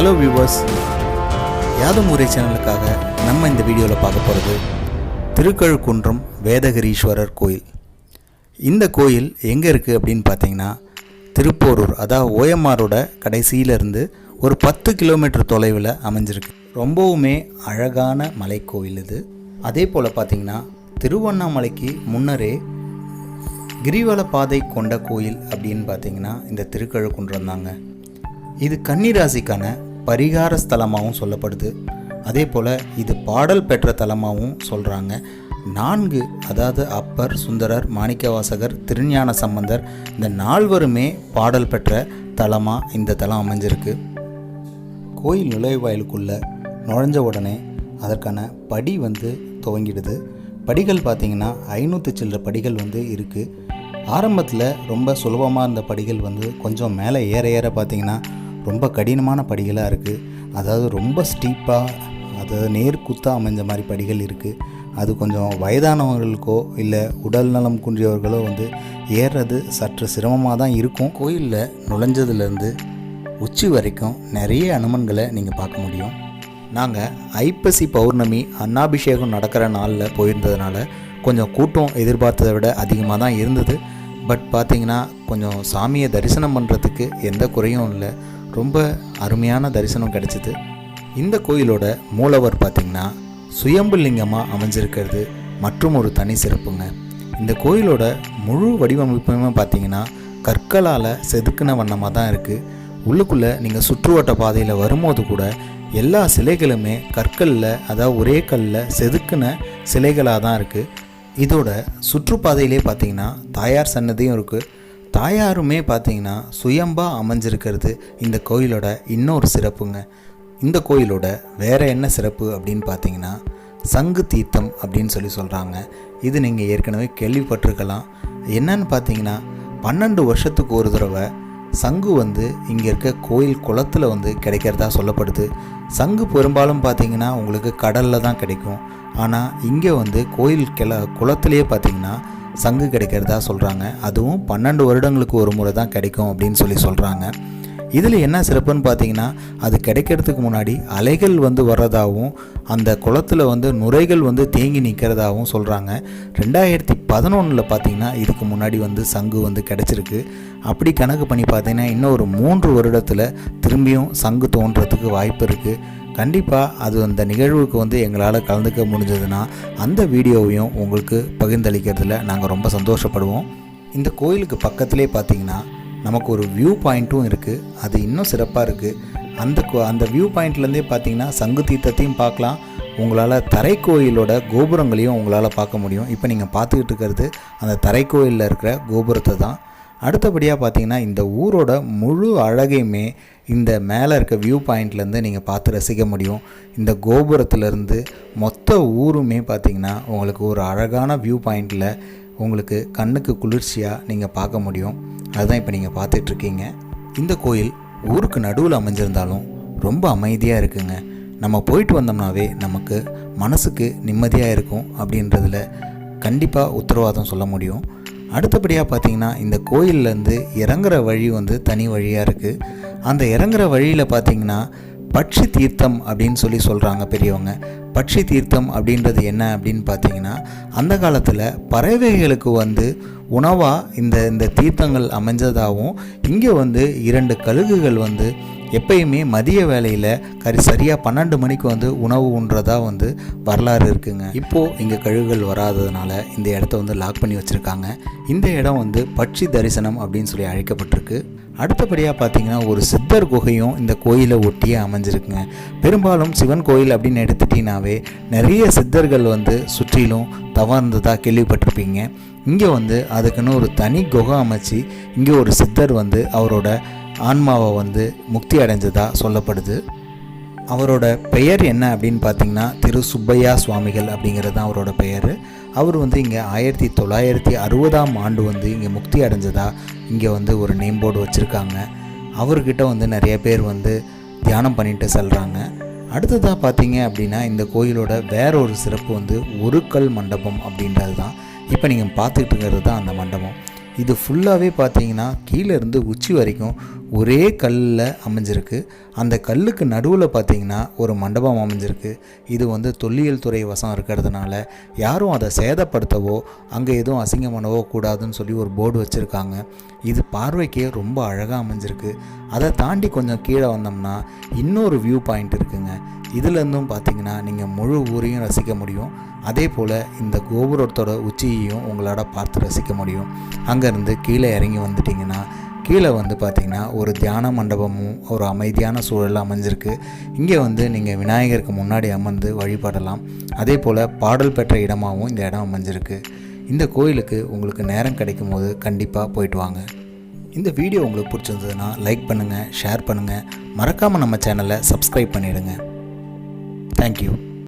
Hello viewers யாதும் ஊரே சேனலுக்காக நம்ம இந்த வீடியோவில் பார்க்க போகிறது திருக்கழுக்குன்றம் வேதகிரீஸ்வரர் கோயில். இந்த கோயில் எங்கே இருக்குது அப்படின்னு பார்த்தீங்கன்னா திருப்போரூர் அதாவது ஓஎம்ஆரோட கடைசியிலேருந்து ஒரு பத்து கிலோமீட்டர் தொலைவில் அமைஞ்சிருக்கு. ரொம்பவுமே அழகான மலைக்கோயில் இது. அதே போல் பார்த்தீங்கன்னா திருவண்ணாமலைக்கு முன்னரே கிரிவல பாதை கொண்ட கோயில் அப்படின்னு பார்த்தீங்கன்னா இந்த திருக்கழுக்குன்றம் தாங்க. இது கன்னிராசிக்கான பரிகார ஸ்தலமாகவும் சொல்லப்படுது. அதே போல் இது பாடல் பெற்ற தலமாகவும் சொல்கிறாங்க நான்கு அதாவது அப்பர் சுந்தரர் மாணிக்கவாசகர் திருஞான சம்பந்தர் இந்த நால்வருமே பாடல் பெற்ற தலமாக இந்த தலம் அமைஞ்சிருக்கு. கோயில் நுழைவாயிலுக்குள்ளே நுழைஞ்ச உடனே அதற்கான படி வந்து துவங்கிடுது. படிகள் பார்த்திங்கன்னா ஐநூற்று சில்லற படிகள் வந்து இருக்குது ஆரம்பத்தில் ரொம்ப சுலபமாக இருந்த படிகள் வந்து கொஞ்சம் மேலே ஏற ஏற பார்த்தீங்கன்னா ரொம்ப கடினமான படிகளாக இருக்குது. அதாவது ரொம்ப ஸ்டீப்பாக அதாவது நேர்குத்தாக அமைஞ்ச மாதிரி படிகள் இருக்குது. அது கொஞ்சம் வயதானவர்களுக்கோ இல்லை உடல் நலம் குன்றியவர்களோ வந்து ஏறுறது சற்று சிரமமாக தான் இருக்கும். கோயிலில் நுழைஞ்சதுலேருந்து உச்சி வரைக்கும் நிறைய அனுமன்களை நீங்கள் பார்க்க முடியும். நாங்கள் ஐப்பசி பௌர்ணமி அன்னாபிஷேகம் நடக்கிற நாளில் போயிருந்ததுனால கொஞ்சம் கூட்டம் எதிர்பார்த்ததை விட அதிகமாக தான் இருந்தது. பட் பார்த்திங்கன்னா கொஞ்சம் சாமியை தரிசனம் பண்ணுறதுக்கு எந்த குறையும் இல்லை. ரொம்ப அருமையான தரிசனம் கிடைச்சிது. இந்த கோயிலோட மூலவர் பார்த்திங்கன்னா சுயம்பு லிங்கமாக அமைஞ்சிருக்கிறது மற்றும் ஒரு தனி சிறப்புங்க. இந்த கோயிலோட முழு வடிவமைப்புமே பார்த்தீங்கன்னா கற்களால் செதுக்கின வண்ணமாக தான் இருக்குது உள்ளுக்குள்ளே நீங்கள் சுற்றுவட்ட பாதையில் வரும்போது கூட எல்லா சிலைகளுமே கற்களில் அதாவது ஒரே கல்லில் செதுக்கின சிலைகளாக தான் இருக்குது இதோட சுற்றுப்பாதையிலே பார்த்தீங்கன்னா தாயார் சன்னதியும் இருக்குது தாயாருமே பார்த்தீங்கன்னா சுயம்பாக அமைஞ்சிருக்கிறது இந்த கோயிலோட இன்னொரு சிறப்புங்க. இந்த கோயிலோட வேறு என்ன சிறப்பு அப்படின்னு பார்த்தீங்கன்னா சங்கு தீர்த்தம் அப்படின்னு சொல்லி சொல்கிறாங்க இது நீங்கள் ஏற்கனவே கேள்விப்பட்டிருக்கலாம். என்னன்னு பார்த்தீங்கன்னா பன்னெண்டு வருஷத்துக்கு ஒரு தடவை சங்கு வந்து இங்கே இருக்க கோயில் குளத்தில் வந்து கிடைக்கிறதா சொல்லப்படுது. சங்கு பெரும்பாலும் பார்த்தீங்கன்னா உங்களுக்கு கடலில் தான் கிடைக்கும். ஆனால் இங்கே வந்து கோயில் கிள குளத்துலேயே பார்த்தீங்கன்னா சங்கு கிடைக்கிறதா சொல்கிறாங்க அதுவும் பன்னெண்டு வருடங்களுக்கு ஒரு முறை தான் கிடைக்கும் அப்படின்னு சொல்லி சொல்கிறாங்க இதில் என்ன சிறப்புன்னு பார்த்தீங்கன்னா அது கிடைக்கிறதுக்கு முன்னாடி அலைகள் வந்து வர்றதாகவும் அந்த குளத்தில் வந்து நுரைகள் வந்து தேங்கி நிற்கிறதாகவும் சொல்கிறாங்க ரெண்டாயிரத்தி பதினொன்றில் பார்த்தீங்கன்னா இதுக்கு முன்னாடி வந்து சங்கு வந்து கிடச்சிருக்கு. அப்படி கணக்கு பண்ணி பார்த்தீங்கன்னா இன்னும் ஒரு மூன்று வருடத்தில் திரும்பியும் சங்கு தோன்றதுக்கு வாய்ப்பு இருக்குது கண்டிப்பாக அது அந்த நிகழ்வுக்கு வந்து எங்களால் கலந்துக்க முடிஞ்சதுன்னா அந்த வீடியோவையும் உங்களுக்கு பகிர்ந்தளிக்கிறதுல நாங்கள் ரொம்ப சந்தோஷப்படுவோம். இந்த கோயிலுக்கு பக்கத்திலே பார்த்தீங்கன்னா நமக்கு ஒரு வியூ பாயிண்ட்டும் இருக்குது அது இன்னும் சிறப்பாக இருக்குது அந்த கோ- அந்த வியூ பாயிண்ட்லேருந்தே பார்த்தீங்கன்னா சங்கு தீர்த்தத்தையும் பார்க்கலாம் உங்களால் தரைக்கோயிலோட கோபுரங்களையும் உங்களால் பார்க்க முடியும். இப்போ நீங்கள் பார்த்துக்கிட்டு இருக்கிறது அந்த தரைக்கோயிலில் இருக்கிற கோபுரத்தை தான். அடுத்தபடியாக பார்த்தீங்கன்னா இந்த ஊரோட முழு அழகையுமே இந்த மேலே இருக்க வியூ பாயிண்ட்லேருந்து நீங்கள் பார்த்து ரசிக்க முடியும். இந்த கோபுரத்துலேருந்து மொத்த ஊருமே பார்த்தீங்கன்னா உங்களுக்கு ஒரு அழகான வியூ பாயிண்டில் உங்களுக்கு கண்ணுக்கு குளிர்ச்சியாக நீங்கள் பார்க்க முடியும். அதுதான் இப்போ நீங்கள் பார்த்துட்ருக்கீங்க இந்த கோயில் ஊருக்கு நடுவில் அமைஞ்சிருந்தாலும் ரொம்ப அமைதியாக இருக்குங்க. நம்ம போயிட்டு வந்தோம்னாவே நமக்கு மனசுக்கு நிம்மதியாக இருக்கும் அப்படின்றதுல கண்டிப்பாக உத்தரவாதம் சொல்ல முடியும். அடுத்தபடியாக பார்த்தீங்கன்னா இந்த கோயிலேருந்து இறங்குற வழி வந்து தனி வழியாக இருக்குது அந்த இறங்குற வழியில் பார்த்தீங்கன்னா பட்சி தீர்த்தம் அப்படின்னு சொல்லி சொல்கிறாங்க பெரியவங்க. பட்சி தீர்த்தம் அப்படின்றது என்ன அப்படின்னு பார்த்தீங்கன்னா அந்த காலத்தில் பறவைகளுக்கு வந்து உணவாக இந்த இந்த தீர்த்தங்கள் அமைஞ்சதாகவும் இங்கே வந்து இரண்டு கழுகுகள் வந்து எப்பயுமே மதிய வேலையில் கரி சரியாக பன்னெண்டு மணிக்கு வந்து உணவு உண்றதா வந்து வரலாறு இருக்குங்க. இப்போது இங்கே கழுகுகள் வராததுனால இந்த இடத்த வந்து லாக் பண்ணி வச்சுருக்காங்க. இந்த இடம் வந்து பட்சி தரிசனம் அப்படின்னு சொல்லி அழைக்கப்பட்டிருக்கு. அடுத்தபடியாக பார்த்தீங்கன்னா ஒரு சித்தர் குகையும் இந்த கோயிலை ஒட்டியே அமைஞ்சிருக்குங்க. பெரும்பாலும் சிவன் கோயில் அப்படின்னு எடுத்துட்டீங்கன்னாவே நிறைய சித்தர்கள் வந்து சுற்றிலும் தவம் கேள்விப்பட்டிருப்பீங்க. இங்கே வந்து அதுக்குன்னு ஒரு தனி குகை அமைச்சு இங்கே ஒரு சித்தர் வந்து அவரோட ஆன்மாவை வந்து முக்தி அடைஞ்சதா சொல்லப்படுது. அவரோட பெயர் என்ன அப்படின்னு பார்த்தீங்கன்னா திரு சுப்பையா சுவாமிகள் அப்படிங்கிறது தான் அவரோட பெயர். அவர் வந்து இங்கே ஆயிரத்தி தொள்ளாயிரத்தி அறுபதாம் ஆண்டு வந்து இங்கே முக்தி அடைஞ்சதா இங்கே வந்து ஒரு நேம் போர்டு வச்சுருக்காங்க. அவர்கிட்ட வந்து நிறைய பேர் வந்து தியானம் பண்ணிட்டு செல்கிறாங்க அடுத்ததாக பார்த்தீங்க அப்படின்னா இந்த கோயிலோட வேற ஒரு சிறப்பு வந்து ஒரு கல் மண்டபம் அப்படின்றது தான் இப்போ நீங்கள் பார்த்துக்கிட்டு இருக்கிறது தான் அந்த மண்டபம். இது ஃபுல்லாகவே பார்த்தீங்கன்னா கீழேருந்து உச்சி வரைக்கும் ஒரே கல்லில் அமைஞ்சிருக்கு. அந்த கல்லுக்கு நடுவில் பார்த்தீங்கன்னா ஒரு மண்டபம் அமைஞ்சிருக்கு. இது வந்து தொல்லியல் துறை வசம் இருக்கிறதுனால யாரும் அதை சேதப்படுத்தவோ அங்கே எதுவும் அசிங்கமானவோ கூடாதுன்னு சொல்லி ஒரு போர்டு வச்சுருக்காங்க. இது பார்வைக்கே ரொம்ப அழகாக அமைஞ்சிருக்கு. அதை தாண்டி கொஞ்சம் கீழே வந்தோம்னா இன்னொரு வியூ பாயிண்ட் இருக்குங்க. இதுலேருந்தும் பார்த்தீங்கன்னா நீங்கள் முழு ஊரையும் ரசிக்க முடியும். அதே போல் இந்த கோபுரத்தோட உச்சியையும் உங்களால் பார்த்து ரசிக்க முடியும். அங்கேருந்து கீழே இறங்கி வந்துட்டிங்கன்னா கீழே வந்து பார்த்திங்கன்னா ஒரு தியான மண்டபமும் ஒரு அமைதியான சூழல் அமைஞ்சிருக்கு. இங்கே வந்து நீங்கள் விநாயகருக்கு முன்னாடி அமர்ந்து வழிபடலாம். அதே போல் பாடல் பெற்ற இடமாகவும் இந்த இடம் அமைஞ்சிருக்கு. இந்த கோயிலுக்கு உங்களுக்கு நேரம் கிடைக்கும் போது கண்டிப்பாக போயிட்டு வாங்க. இந்த வீடியோ உங்களுக்கு பிடிச்சிருந்ததுன்னா லைக் பண்ணுங்கள் ஷேர் பண்ணுங்கள் மறக்காமல் நம்ம சேனலை சப்ஸ்கிரைப் பண்ணிவிடுங்க Thank you.